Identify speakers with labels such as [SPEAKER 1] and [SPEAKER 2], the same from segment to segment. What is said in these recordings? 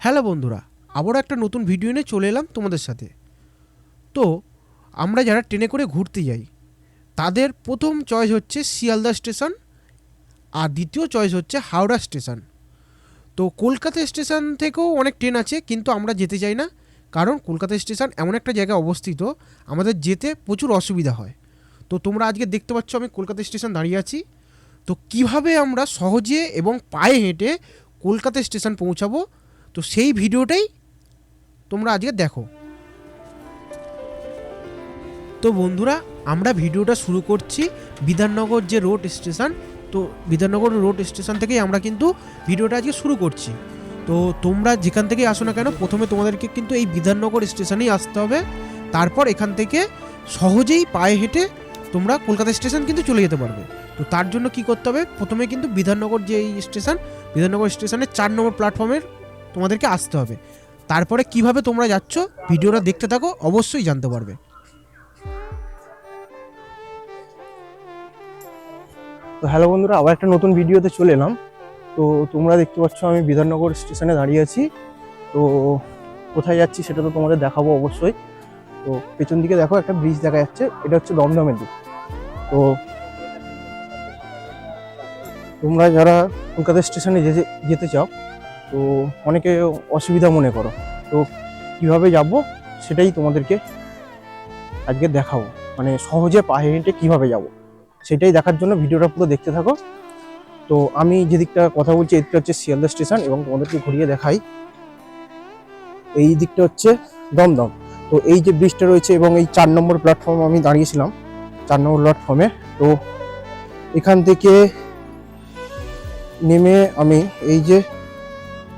[SPEAKER 1] Hello বন্ধুরা, আবারও একটা নতুন ভিডিও নিয়ে চলে এলাম তোমাদের সাথে। তো, আমরা যারা ট্রেনে করে ঘুরতে যাই, তাদের প্রথম চয়েস হচ্ছে শিয়ালদা স্টেশন, আর দ্বিতীয় চয়েস হচ্ছে হাওড়া স্টেশন। তো কলকাতা স্টেশন থেকেও অনেক ট্রেন আছে, কিন্তু আমরা যেতে চাই না, কারণ কলকাতা স্টেশন এমন একটা জায়গায় অবস্থিত, আমাদের যেতে প্রচুর অসুবিধা হয়। তো তোমরা আজকে দেখতে পাচ্ছ আমি কলকাতা স্টেশন দাঁড়িয়ে আছি। তো কীভাবে আমরা সহজে এবং পায়ে হেঁটে কলকাতা স্টেশন পৌঁছাবো তো সেই ভিডিওটাই তোমরা আজকে দেখো। তো বন্ধুরা, আমরা ভিডিওটা শুরু করছি বিধাননগর যে রোড স্টেশন। তো বিধাননগর রোড স্টেশন থেকেই আমরা কিন্তু ভিডিওটা আজকে শুরু করছি। তো তোমরা যেখান থেকেই আসো না কেন, প্রথমে তোমাদেরকে কিন্তু এই বিধাননগর স্টেশনেই আসতে হবে। তারপর এখান থেকে সহজেই পায়ে হেঁটে তোমরা কলকাতা স্টেশন কিন্তু চলে যেতে পারবে। তো তার জন্য কি করতে হবে? প্রথমে কিন্তু বিধাননগর যে এই স্টেশন, বিধাননগর স্টেশনের চার নম্বর প্ল্যাটফর্মের তোমাদেরকে আসতে হবে। তারপরে কীভাবে তোমরা যাচ্ছ, ভিডিওটা দেখতে থাকো, অবশ্যই জানতে পারবে।
[SPEAKER 2] তো হ্যালো বন্ধুরা, আবার একটা নতুন ভিডিওতে চলে এলাম। তো তোমরা দেখতে পাচ্ছ, আমি বিধাননগর স্টেশনে দাঁড়িয়ে আছি। তো কোথায় যাচ্ছি সেটা তো তোমাদের দেখাবো অবশ্যই। তো পেছন দিকে দেখো, একটা ব্রিজ দেখা যাচ্ছে। এটা হচ্ছে দমদমের দিক। তো তোমরা যারা কলকাতা স্টেশনে যেতে চাও তো অনেকে অসুবিধা মনে করো। তো কীভাবে যাব সেটাই তোমাদেরকে আজকে দেখাবো। মানে সহজে পায়ে হেঁটে কীভাবে যাব সেটাই দেখার জন্য ভিডিওটা পুরো দেখতে থাকো। তো আমি যেদিকটা কথা বলছি, এদিকটা হচ্ছে শিয়ালদা স্টেশন এবং তোমাদেরকে ঘুরিয়ে দেখাই। এই দিকটা হচ্ছে দমদম। তো এই যে ব্রিজটা রয়েছে এবং এই চার নম্বর প্ল্যাটফর্মে আমি দাঁড়িয়েছিলাম, চার নম্বর প্ল্যাটফর্মে তো এখান থেকে নেমে আমি এই যে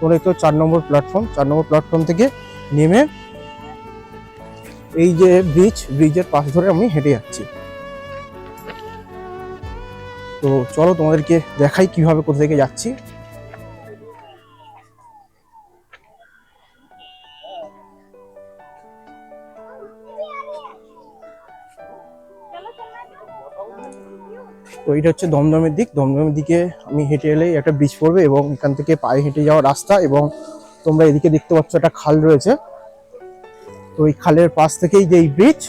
[SPEAKER 2] তোমরা দেখতে চার নম্বর প্ল্যাটফর্ম চার নম্বর প্ল্যাটফর্ম থেকে নেমে এই যে ব্রিজ ব্রিজের পাশ ধরে আমি হেঁটে যাচ্ছি। তো চলো তোমাদেরকে দেখাই কীভাবে কোথা থেকে যাচ্ছি। এটা হচ্ছে দমদমের দিক, দমদমের দিকে আমি হেঁটে এলেই একটা ব্রিজ পড়বে এবং এখান থেকে পায়ে হেঁটে যাওয়ার রাস্তা এবং তোমরা এদিকে দেখতে পাচ্ছ একটা খাল রয়েছে। তো এই খালের পাশ থেকেই যে এই ব্রিজ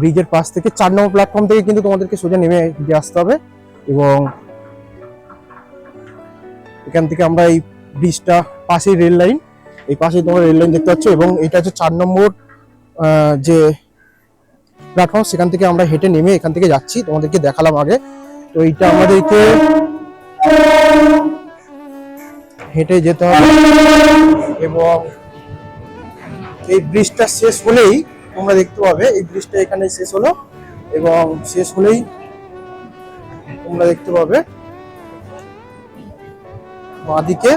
[SPEAKER 2] ব্রিজের পাশ থেকে চার নম্বর প্ল্যাটফর্ম থেকে কিন্তু তোমাদেরকে সোজা নেমে হেঁটে আসতে হবে এবং এখান থেকে আমরা এই ব্রিজটা পাশেই রেল লাইন এই পাশে তোমরা রেল লাইন দেখতে পাচ্ছ এবং এটা হচ্ছে চার নম্বর যে প্ল্যাটফর্ম সেখান থেকে আমরা হেঁটে নেমে এখান থেকে যাচ্ছি। তোমাদেরকে দেখালাম আগে তো এইটা আমাদেরকে হেঁটে যেতে হবে এবং এই ব্রিজটা শেষ হলেই তোমরা দেখতে পাবে, এই ব্রিজটা এখানে শেষ হলো এবং শেষ হলেই তোমরা দেখতে পাবে বাঁদিকে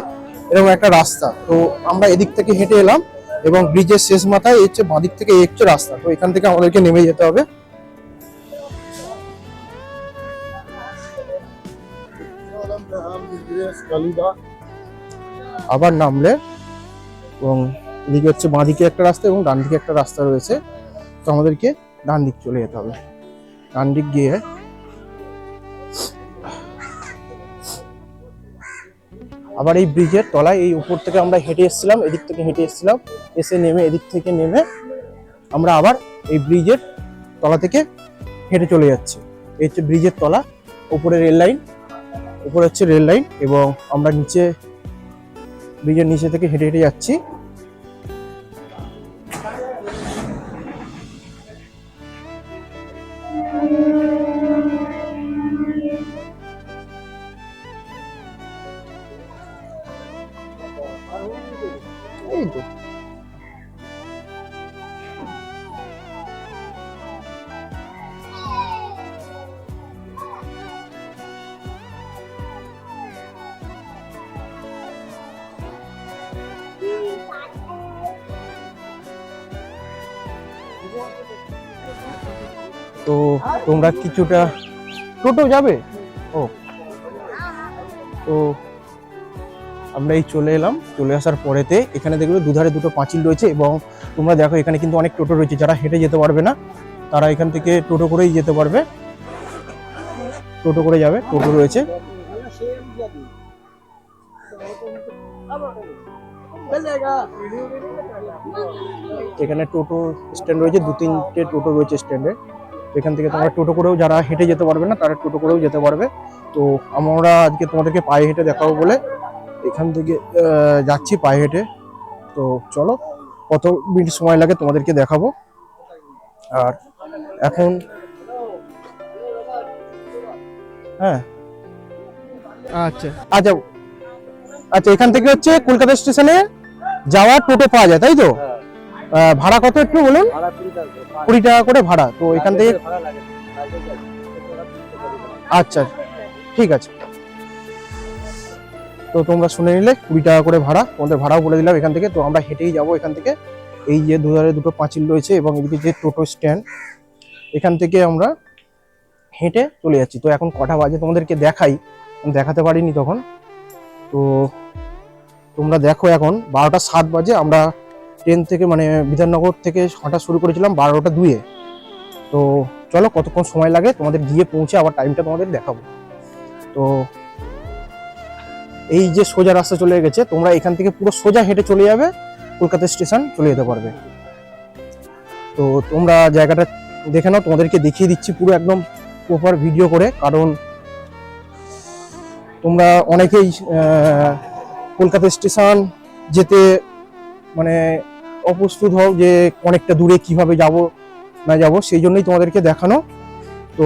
[SPEAKER 2] এরকম একটা রাস্তা। তো আমরা এদিক থেকে হেঁটে এলাম এবং ব্রিজের শেষ মাথায় হচ্ছে বাঁদিক থেকে হচ্ছে রাস্তা। তো এখান থেকে আমাদেরকে নেমে যেতে হবে। আবার নামলে এবং এদিকে হচ্ছে বাঁদিকে একটা রাস্তা এবং ডান দিকে একটা রাস্তা রয়েছে। তো আমাদেরকে ডান দিক চলে যেতে হবে। ডান দিক গিয়ে আবার এই ব্রিজের তলায় এই উপর থেকে আমরা হেঁটে এসেছিলাম, এদিক থেকে হেঁটে এসেছিলাম। এসে নেমে এদিক থেকে নেমে আমরা আবার এই ব্রিজের তলা থেকে হেঁটে চলে যাচ্ছি। এই হচ্ছে ব্রিজের তলা উপরে রেল লাইন। উপরে হচ্ছে রেল লাইন এবং আমরা নিচে ব্রিজের নিচে থেকে হেঁটে হেঁটে যাচ্ছি। তো তোমরা কিছুটা টোটো যাবে? ও। তো আমরা এই চলে এলাম। চলে আসার পরেতে এখানে দেখবে দুধারে দুটো পাঁচিল রয়েছে এবং তোমরা দেখো এখানে কিন্তু অনেক টোটো রয়েছে। যারা হেঁটে যেতে পারবে না, তারা এখান থেকে টোটো করেই যেতে পারবে। টোটো করে যাবে, টোটো রয়েছে। এখানে টোটো স্ট্যান্ড রয়েছে দু তিনটে টোটো রয়েছে স্ট্যান্ডে। এখান থেকে তোমরা টোটো করেও যারা হেঁটে যেতে পারবে না তারা টোটো করেও যেতে পারবে। তো আমরা আজকে তোমাদেরকে পায়ে হেঁটে দেখাবো বলে এখান থেকে যাচ্ছি পায়ে হেঁটে। তো চলো কত মিনিট সময় লাগে তোমাদেরকে দেখাবো। আর এখন হ্যাঁ।
[SPEAKER 1] আচ্ছা।
[SPEAKER 2] আচ্ছা আচ্ছা এখান থেকে হচ্ছে কলকাতা স্টেশনে যাওয়ার টোটো পাওয়া যায় তাই তো? ভাড়া কত একটু বলুন? কুড়ি টাকা করে ভাড়া তো এখান থেকে আচ্ছা ঠিক আছে। তো তোমরা শুনে নিলে কুড়ি টাকা করে ভাড়া তোমাদের ভাড়াও বলে দিলাম এখান থেকে তো আমরা হেঁটেই যাব এখান থেকে। এই যে দুধারে দুটো পাঁচিল রয়েছে এবং এদিকে যে টোটো স্ট্যান্ড এখান থেকে আমরা হেঁটে চলে যাচ্ছি। তো এখন কটা বাজে তোমাদেরকে দেখাই দেখাতে পারিনি তখন। তো তোমরা দেখো এখন বারোটা সাত বাজে আমরা ট্রেন থেকে মানে বিধাননগর থেকে হাঁটা শুরু করেছিলাম বারোটা দুয়ে তো চলো কতক্ষণ সময় লাগে তোমাদের গিয়ে পৌঁছে আবার টাইমটা তোমাদের দেখাবো। তো এই যে সোজা রাস্তা চলে গেছে, তোমরা এখান থেকে পুরো সোজা হেঁটে চলে যাবে, কলকাতা স্টেশন চলে যেতে পারবে। তো তোমরা জায়গাটা দেখে নাও, তোমাদেরকে দেখিয়ে দিচ্ছি পুরো একদম প্রপার ভিডিও করে, কারণ তোমরা অনেকেই কলকাতা স্টেশন যেতে মানে অপ্রস্তুত হও যে অনেকটা দূরে কীভাবে যাব না যাব, সেই জন্যই তোমাদেরকে দেখানো। তো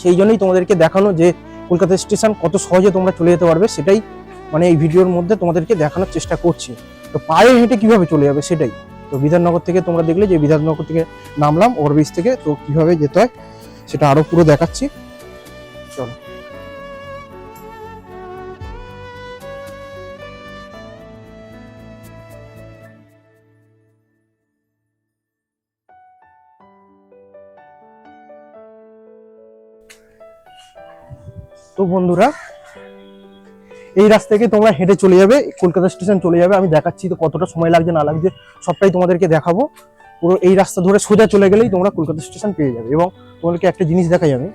[SPEAKER 2] সেই জন্যই তোমাদেরকে দেখানো যে কলকাতা স্টেশন কত সহজে তোমরা চলে যেতে পারবে, সেটাই মানে এই ভিডিওর মধ্যে তোমাদেরকে দেখানোর চেষ্টা করছি। তো পায়ে হেঁটে কীভাবে চলে যাবে সেটাই। তো বিধাননগর থেকে তোমরা দেখলে যে বিধাননগর থেকে নামলাম, ওভারব্রিজ থেকে, তো কীভাবে যেতে হয় সেটা আরও পুরো দেখাচ্ছি। চলো। তো বন্ধুরা, এই রাস্তা থেকে তোমরা হেঁটে চলে যাবে, কলকাতা স্টেশন চলে যাবে। আমি দেখাচ্ছি তো কতটা সময় লাগছে, না লাগছে, সবটাই তোমাদেরকে দেখাবো। পুরো এই রাস্তা ধরে সোজা চলে গেলেই তোমরা কলকাতা স্টেশন পেয়ে যাবে এবং তোমাদেরকে একটা জিনিস দেখাই আমি।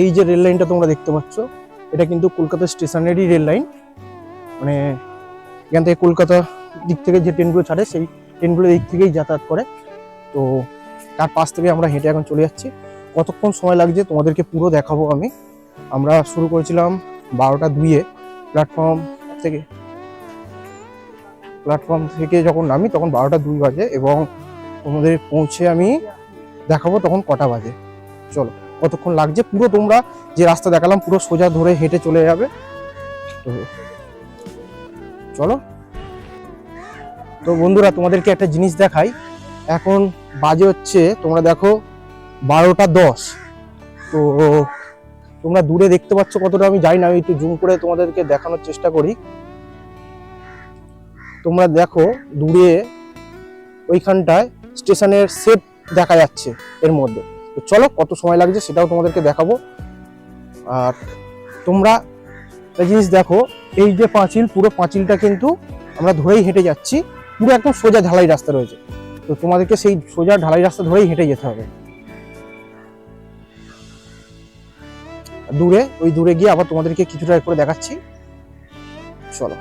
[SPEAKER 2] এই যে রেল লাইনটা তোমরা দেখতে পাচ্ছ, এটা কিন্তু কলকাতা স্টেশনেরই রেল লাইন মানে এখান থেকে কলকাতা দিক থেকে যে ট্রেনগুলো ছাড়ে, সেই ট্রেনগুলো দিক থেকেই যাতায়াত করে। তো তার পাশ থেকে আমরা হেঁটে এখন চলে যাচ্ছি। কতক্ষণ সময় লাগছে তোমাদেরকে পুরো দেখাবো আমি। আমরা শুরু করেছিলাম বারোটা দুইয়ে। প্ল্যাটফর্ম থেকে প্ল্যাটফর্ম থেকে যখন নামি তখন বারোটা দুই বাজে এবং তোমাদের পৌঁছে আমি দেখাবো তখন কটা বাজে। চলো। কতক্ষণ লাগছে? পুরো তোমরা যে রাস্তা দেখালাম, পুরো সোজা ধরে হেঁটে চলে যাবে। তো চলো। তো বন্ধুরা, তোমাদেরকে একটা জিনিস দেখাই। এখন বাজে হচ্ছে, তোমরা দেখো, বারোটা দশ। তো তোমরা দূরে দেখতে পাচ্ছ কতটা, আমি যাই না, আমি একটু জুম করে তোমাদেরকে দেখানোর চেষ্টা করি। তোমরা দেখো, দূরে ওইখানটায় স্টেশনের সেট দেখা যাচ্ছে এর মধ্যে। তো চলো, কত সময় লাগছে সেটাও তোমাদেরকে দেখাবো। আর তোমরা একটা জিনিস দেখো, এই যে পাঁচিল, পুরো পাঁচিলটা কিন্তু আমরা ধরেই হেঁটে যাচ্ছি। পুরো একদম সোজা ঢালাই রাস্তা রয়েছে। তো তোমাদেরকে সেই সোজা ঢালাই রাস্তা ধরেই হেঁটে যেতে হবে। দূরে, ওই দূরে গিয়ে আবার তোমাদেরকে কিছুটা করে দেখাচ্ছি। চলো।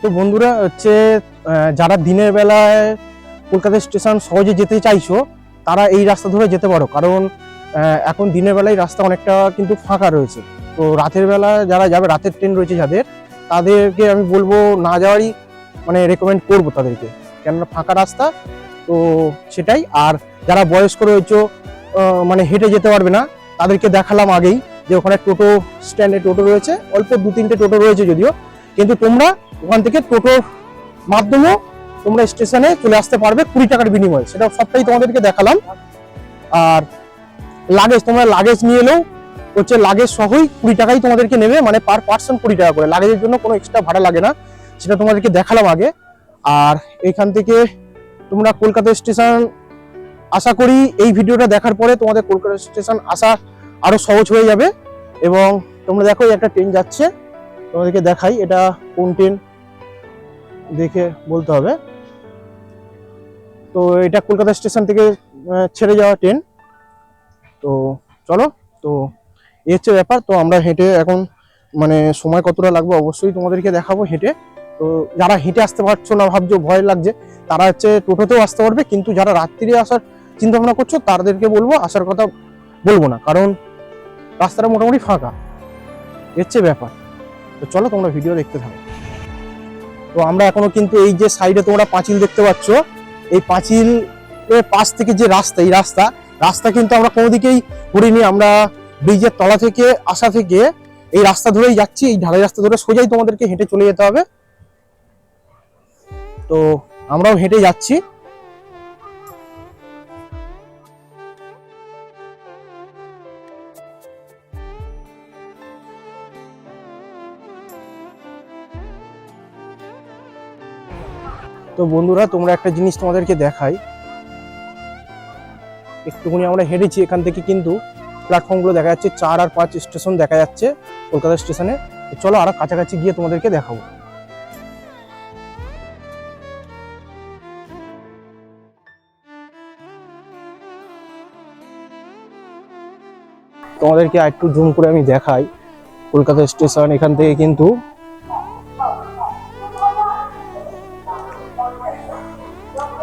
[SPEAKER 2] তো বন্ধুরা, হচ্ছে যারা দিনের বেলায় কলকাতা স্টেশন সহজে যেতে চাইছো তারা এই রাস্তা ধরে যেতে পারো। কারণ এখন দিনের বেলায় রাস্তা অনেকটা কিন্তু ফাঁকা রয়েছে। তো রাতের বেলা যারা যাবে, রাতের ট্রেন রয়েছে যাদের, তাদেরকে আমি বলব না যাওয়ারই মানে রেকমেন্ড করব তাদেরকে। কেননা ফাঁকা রাস্তা, তো সেটাই। আর যারা বয়স্ক রয়েছে মানে হেঁটে যেতে পারবে না, তাদেরকে দেখালাম আগেই যে ওখানে টোটো স্ট্যান্ডে টোটো রয়েছে। অল্প দু তিনটে টোটো রয়েছে যদিও। কিন্তু তোমরা ওখান থেকে টোটোর মাধ্যমেও তোমরা স্টেশনে চলে আসতে পারবে কুড়ি টাকার বিনিময়ে। সেটা সবটাই তোমাদেরকে দেখালাম। আর লাগেজ তোমরা লাগেজ নিয়ে এলেও হচ্ছে লাগেজ সহই কুড়ি টাকাই তোমাদেরকে নেবে মানে পার পার্সন কুড়ি টাকা করে। লাগেজের জন্য কোনো এক্সট্রা ভাড়া লাগে না। সেটা তোমাদেরকে দেখালাম আগে। আর এখান থেকে তোমরা কলকাতা স্টেশন আশা করি এই ভিডিওটা দেখার পরে তোমাদের কলকাতা স্টেশন আসা আরও সহজ হয়ে যাবে। এবং তোমরা দেখো একটা ট্রেন যাচ্ছে। তোমাদেরকে দেখাই এটা কোন ট্রেন দেখে বলতে হবে। তো এটা কলকাতা স্টেশন থেকে ছেড়ে যাওয়া ট্রেন। তো চলো, তো এই হচ্ছে ব্যাপার। তো আমরা হেঁটে এখন মানে সময় কতটা লাগবে অবশ্যই তোমাদেরকে দেখাবো হেঁটে। তো যারা হেঁটে আসতে পারছ না, ভাবছ ভয় লাগছে, তারা হচ্ছে টোটোতেও আসতে পারবে। কিন্তু যারা রাত্রিরে আসার চিন্তা ভাবনা করছ, তাদেরকে বলব, আসার কথা বলব না। কারণ রাস্তাটা মোটামুটি ফাঁকা। হচ্ছে ব্যাপার। তো চলো, তোমরা ভিডিও দেখতে থাকো। তো আমরা এখনও কিন্তু এই যে সাইডে তোমরা পাঁচিল দেখতে পাচ্ছ এই পাঁচিল এর পাশ থেকে যে রাস্তা, এই রাস্তা রাস্তা কিন্তু আমরা কোনো দিকেই ঘুরিনি আমরা ব্রিজের তলা থেকে, আসা থেকে এই রাস্তা ধরেই যাচ্ছি। এই ঢালাই রাস্তা ধরে সোজাই তোমাদেরকে হেঁটে চলে যেতে হবে। তো আমরাও হেঁটে যাচ্ছি। তো বন্ধুরা, তোমরা একটা জিনিস তোমাদেরকে দেখাই। একটুখানি আমরা হেঁটেছি এখান থেকে কিন্তু প্ল্যাটফর্মগুলো দেখা যাচ্ছে, চার আর পাঁচ স্টেশন দেখা যাচ্ছে কলকাতা স্টেশনে চলো আরও কাছাকাছি গিয়ে তোমাদেরকে দেখাবো। তোমাদেরকে একটু জুম করে আমি দেখাই। কলকাতা স্টেশন এখান থেকে কিন্তু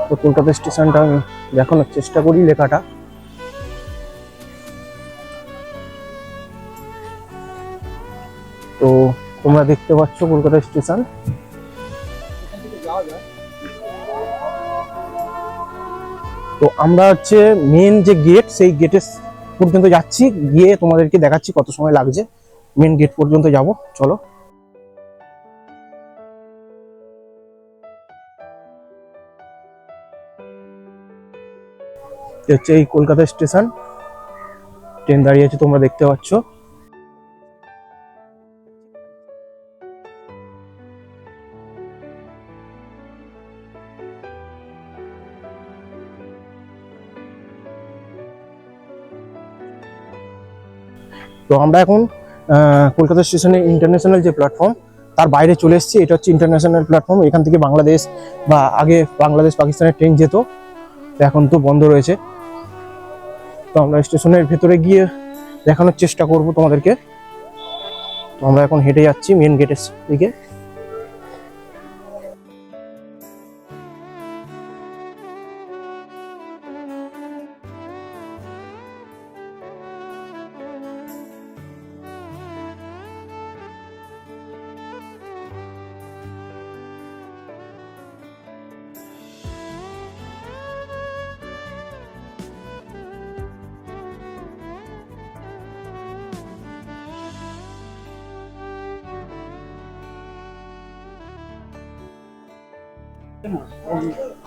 [SPEAKER 2] তো কলকাতা স্টেশনটা আমি দেখানোর চেষ্টা করি লেখাটা। তো তোমরা দেখতে পাচ্ছ কলকাতা স্টেশন। তো আমরা হচ্ছে মেন যে গেট সেই গেটের পর্যন্ত যাচ্ছি। গিয়ে তোমাদেরকে দেখাচ্ছি কত সময় লাগছে। মেন গেট পর্যন্ত যাব। চলো। হচ্ছে এই কলকাতা স্টেশন। ট্রেন দাঁড়িয়ে আছে, তোমরা দেখতে পাচ্ছ। তো আমরা এখন কলকাতা স্টেশনে ইন্টারন্যাশনাল যে প্ল্যাটফর্ম তার বাইরে চলে এসেছি। এটা হচ্ছে ইন্টারন্যাশনাল প্ল্যাটফর্ম এখান থেকে বাংলাদেশ বা আগে বাংলাদেশ পাকিস্তানের ট্রেন যেত, এখন তো বন্ধ রয়েছে। তো আমরা স্টেশনের ভেতরে গিয়ে দেখানোর চেষ্টা করব তোমাদেরকে। তো আমরা এখন হেঁটে যাচ্ছি মেন গেটের দিকে।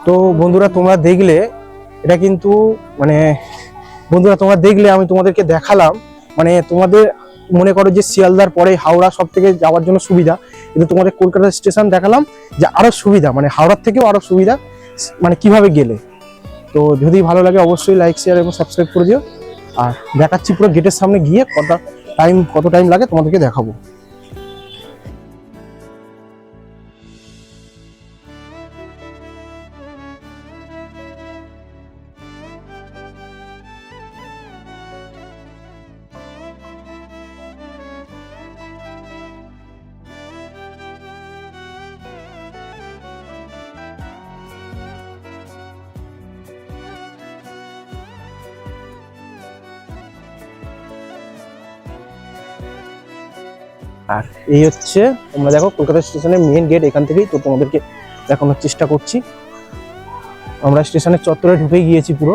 [SPEAKER 2] তো বন্ধুরা, তোমরা দেখলে, এটা কিন্তু মানে বন্ধুরা, তোমরা দেখলে আমি তোমাদেরকে দেখালাম মানে তোমাদের মনে করো যে শিয়ালদার পরে হাওড়া সব থেকে যাওয়ার জন্য সুবিধা। কিন্তু তোমাদের কলকাতা স্টেশন দেখালাম যে আরও সুবিধা মানে হাওড়ার থেকেও আরও সুবিধা মানে কীভাবে গেলে। তো যদি ভালো লাগে অবশ্যই লাইক শেয়ার এবং সাবস্ক্রাইব করে দিও। আর দেখাচ্ছি পুরো গেটের সামনে গিয়ে কত টাইম কত টাইম লাগে তোমাদেরকে দেখাবো। আর এই হচ্ছে তোমরা দেখো কলকাতা স্টেশনের মেন গেট এখান থেকেই, তো তোমাদেরকে দেখানোর চেষ্টা করছি। আমরা স্টেশনের চত্বরে ঢুকে গিয়েছি পুরো।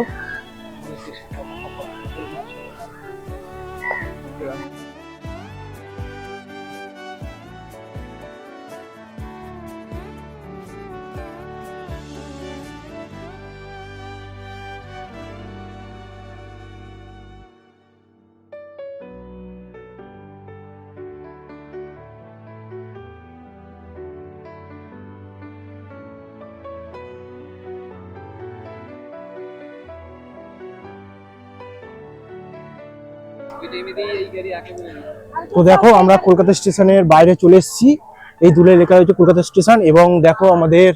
[SPEAKER 2] তো দেখো, আমরা কলকাতা স্টেশনের বাইরে চলে এসেছি। এই দুলে লেখা হয়েছে কলকাতা স্টেশন এবং দেখো আমাদের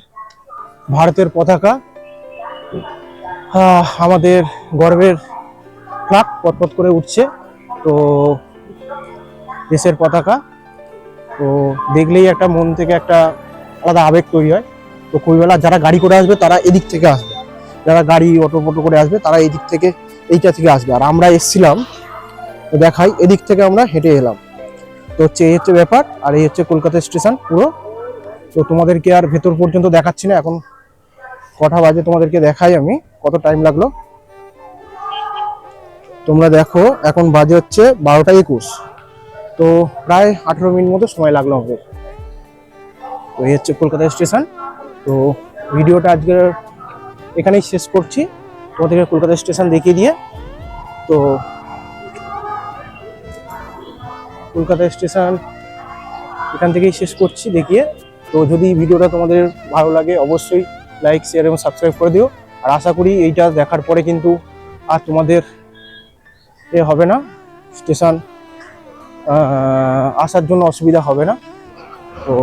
[SPEAKER 2] ভারতের পতাকা। আমাদের গর্বের ফ্লাগ পটপট করে উঠছে। তো দেশের পতাকা। তো দেখলেই একটা মন থেকে একটা আলাদা আবেগ তৈরি হয়। তো কইবেলা যারা গাড়ি করে আসবে, তারা এদিক থেকে আসবে। যারা গাড়ি অটো ফটো করে আসবে, তারা এই দিক থেকে এইটা থেকে আসবে। আর আমরা এসছিলাম দেখাই, এদিক থেকে আমরা হেঁটে এলাম। তো হচ্ছে এই হচ্ছে ব্যাপার, আর এই হচ্ছে কলকাতা স্টেশন পুরো। তো তোমাদেরকে আর ভেতর পর্যন্ত দেখাচ্ছি না, এখন কটা বাজে তোমাদেরকে দেখাই আমি, কত টাইম লাগল। তোমরা দেখো, এখন বাজে হচ্ছে বারোটা একুশ। তো প্রায় আঠেরো মিনিট মতো সময় লাগল আমাদের। তো এই হচ্ছে কলকাতা স্টেশন। তো ভিডিওটা আজকে এখানেই শেষ করছি। তোমাদেরকে কলকাতা স্টেশন দেখিয়ে দিয়ে, তো কলকাতা স্টেশন, এখান থেকেই শেষ করছি দেখিয়ে। তো যদি ভিডিওটা তোমাদের ভালো লাগে, অবশ্যই লাইক শেয়ার এবং সাবস্ক্রাইব করে দিও। আর আশা করি এইটা দেখার পরে কিন্তু আর তোমাদের এ হবে না, স্টেশন আসার জন্য অসুবিধা হবে না। তো